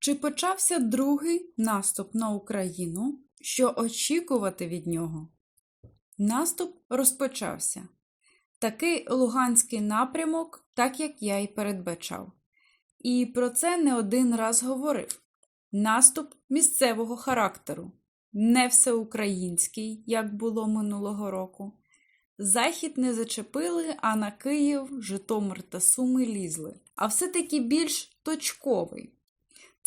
Чи почався другий наступ на Україну? Що очікувати від нього? Наступ розпочався. Такий Луганський напрямок, так як я й передбачав. І про це не один раз говорив. Наступ місцевого характеру, не всеукраїнський, як було минулого року. Захід не зачепили, а на Київ, Житомир та Суми лізли. А все-таки більш точковий.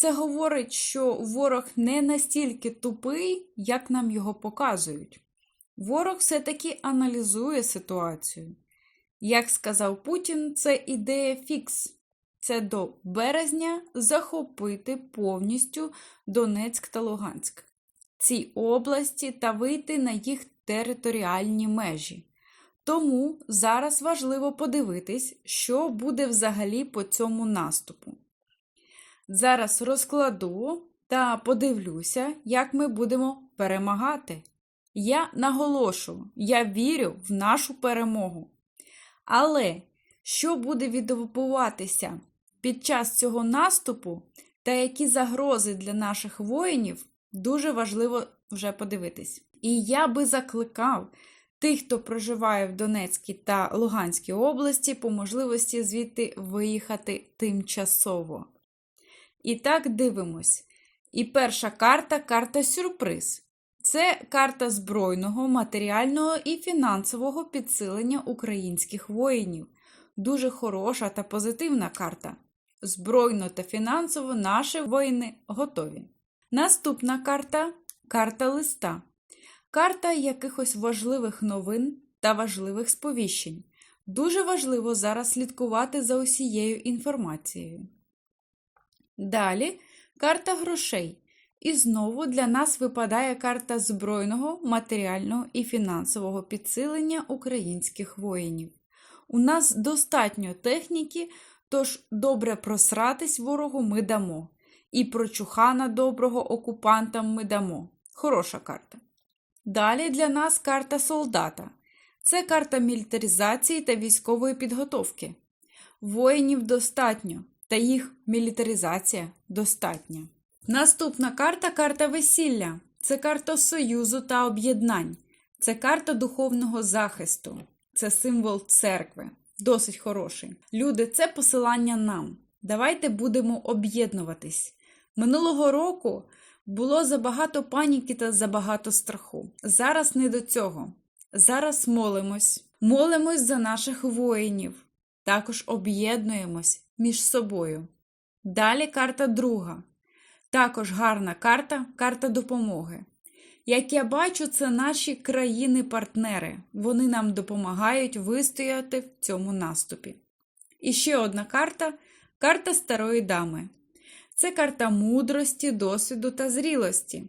Це говорить, що ворог не настільки тупий, як нам його показують. Ворог все-таки аналізує ситуацію. Як сказав Путін, це ідея фікс. Це до березня захопити повністю Донецьк та Луганськ, ці області та вийти на їх територіальні межі. Тому зараз важливо подивитись, що буде взагалі по цьому наступу. Зараз розкладу та подивлюся, як ми будемо перемагати. Я наголошую, я вірю в нашу перемогу. Але що буде відбуватися під час цього наступу та які загрози для наших воїнів, дуже важливо вже подивитись. І я би закликав тих, хто проживає в Донецькій та Луганській області, по можливості звідти виїхати тимчасово. І так дивимось. І перша карта карта сюрприз. Це карта збройного, матеріального і фінансового підсилення українських воїнів. Дуже хороша та позитивна карта. Збройно та фінансово наші воїни готові. Наступна карта карта листа. Карта якихось важливих новин та важливих сповіщень. Дуже важливо зараз слідкувати за усією інформацією. Далі карта грошей. І знову для нас випадає карта збройного, матеріального і фінансового підсилення українських воїнів. У нас достатньо техніки, тож добре просратись ворогу ми дамо. І прочухана доброго окупантам ми дамо. Хороша карта. Далі для нас карта солдата. Це карта мілітаризації та військової підготовки. Воїнів достатньо, та їх мілітаризація достатня. Наступна карта карта весілля. Це карта союзу та об'єднань. Це карта духовного захисту. Це символ церкви. Досить хороший. Люди, це посилання нам. Давайте будемо об'єднуватись. Минулого року було забагато паніки та забагато страху. Зараз не до цього. Зараз молимось. Молимось за наших воїнів. Також об'єднуємось між собою. Далі карта друга. Також гарна карта карта допомоги. Як я бачу, це наші країни-партнери. Вони нам допомагають вистояти в цьому наступі. І ще одна карта карта старої дами. Це карта мудрості, досвіду та зрілості.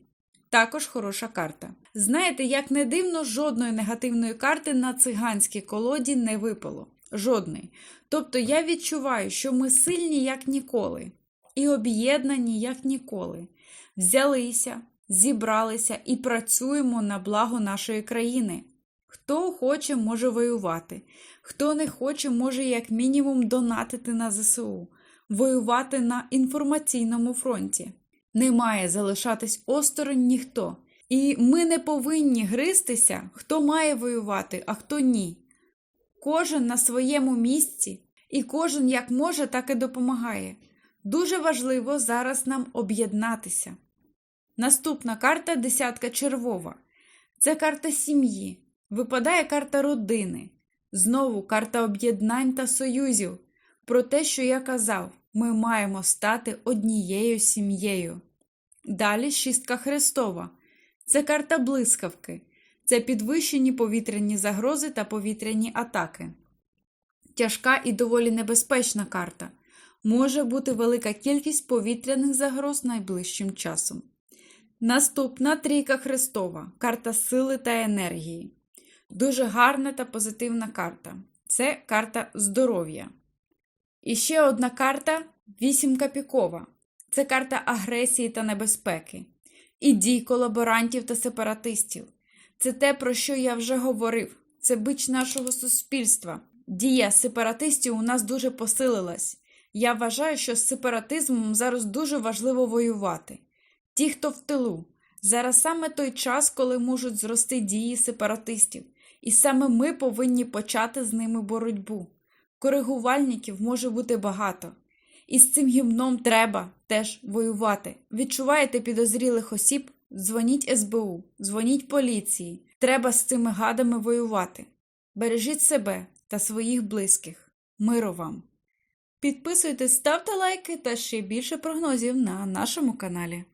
Також хороша карта. Знаєте, як не дивно, жодної негативної карти на циганській колоді не випало. Жодної. Тобто я відчуваю, що ми сильні як ніколи, і об'єднані як ніколи. Взялися, зібралися і працюємо на благо нашої країни. Хто хоче, може воювати, хто не хоче, може як мінімум донатити на ЗСУ, воювати на інформаційному фронті. Не має залишатись осторонь ніхто. І ми не повинні гристися, хто має воювати, а хто ні. Кожен на своєму місці, і кожен як може, так і допомагає. Дуже важливо зараз нам об'єднатися. Наступна карта десятка червова. Це карта сім'ї. Випадає карта родини. Знову карта об'єднань та союзів. Про те, що я казав, ми маємо стати однією сім'єю. Далі шістка Христова. Це карта блискавки. Це підвищені повітряні загрози та повітряні атаки. Тяжка і доволі небезпечна карта. Може бути велика кількість повітряних загроз найближчим часом. Наступна трійка Христова карта сили та енергії. Дуже гарна та позитивна карта. Це карта здоров'я. І ще одна карта вісімка пікова. Це карта агресії та небезпеки. І дій колаборантів та сепаратистів. Це те, про що я вже говорив. Це бич нашого суспільства. Дія сепаратистів у нас дуже посилилась. Я вважаю, що з сепаратизмом зараз дуже важливо воювати. Ті, хто в тилу, зараз саме той час, коли можуть зрости дії сепаратистів, і саме ми повинні почати з ними боротьбу. Коригувальників може бути багато. І з цим гімном треба теж воювати. Відчуваєте підозрілих осіб? Дзвоніть СБУ, дзвоніть поліції. Треба з цими гадами воювати. Бережіть себе та своїх близьких. Миру вам! Підписуйтесь, ставте лайки та ще більше прогнозів на нашому каналі.